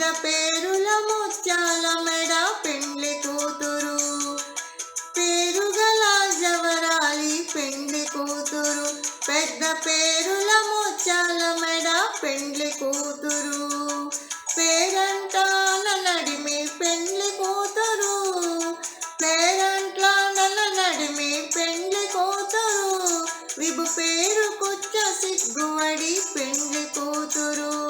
పెద్ద పేరుల ముత్యాల మెడ పెండ్లి కూతురు. పేరుగల జవరాలి పెండ్లి కూతురు. పెద్ద పేరుల ముత్యాల మెడ పెండ్లి కూతురు. పేరంటాల నడిమి పెండ్లి కూతురు. పేరంట్ల నడిమి పెండ్లి కూతురు. విభు పేరు కుచ్చ సిగ్గువడి పెండ్లి కూతురు.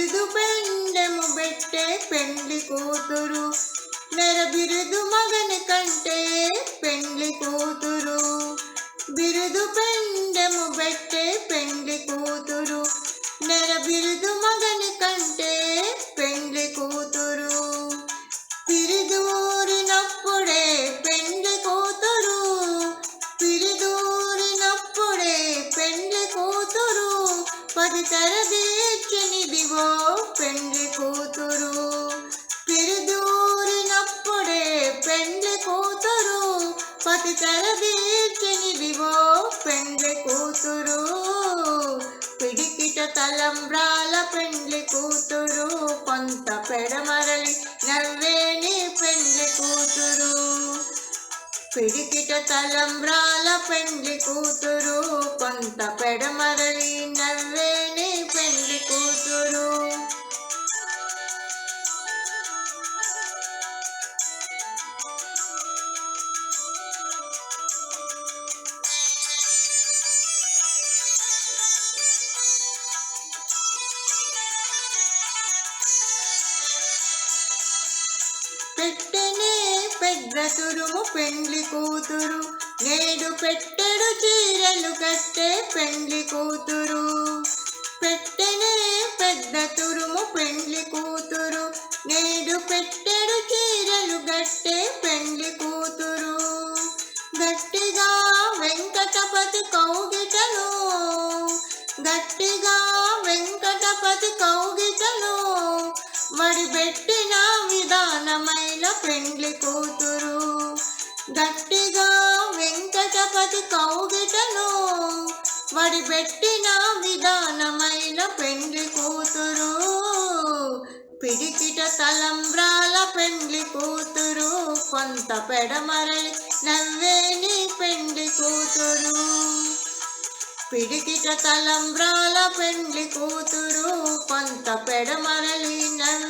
బిరుదు పెండెము బెట్టే పెండ్లి కూతురు. నెర బిరుదు మగని కంటే పెండ్లి కూతురు. బిరుదు పెండెము బెట్టే పెండ్లి కూతురు. నెర బిరుదు మగని కంటే పెండ్లి కూతురు. తరదీర్చనిదివో పెండ్లి కూతురు. పిరిదూరినప్పుడే పెండ్లి కూతురు. పది తరదీర్చనిదివో పెండ్లి కూతురు. పిడికిట తలంబ్రాల పెండ్లి కూతురు. కొంత పెడమరలి నవ్వేని పెండ్లి కూతురు. పిడికిట తలంబ్రాల పెండ్లి కూతురు. కొంత పెడమరలి పెట్టినే పెద్ద తురుము పెండ్లి కూతురు. నేడు పెట్టెడు చీరలు కట్టే పెండ్లి కూతురు. పెట్టెనే పెద్ద తురుము పెండ్లి కూతురు. నేడు పెట్టెడు చీరలు గట్టే పెండ్లి కూతురు. గట్టిగా వెంకటపతి కౌగిటను. గట్టిగా వెంకటపతి కౌగిటను. మడిబెట్టి పెండ్లి కూతురు. గట్టిగా వెంకటపతి కౌగిటను వడిబెట్టిన విధానమైన పెండ్లి కూతురు. పిడికిట తలంబ్రాల పెండ్లి కూతురు. కొంత పెడమరలి నవ్వేని పెండ్లి కూతురు. పిడికిట తలంబ్రాల పెండ్లి కూతురు. కొంత పెడమరలి నవ్వే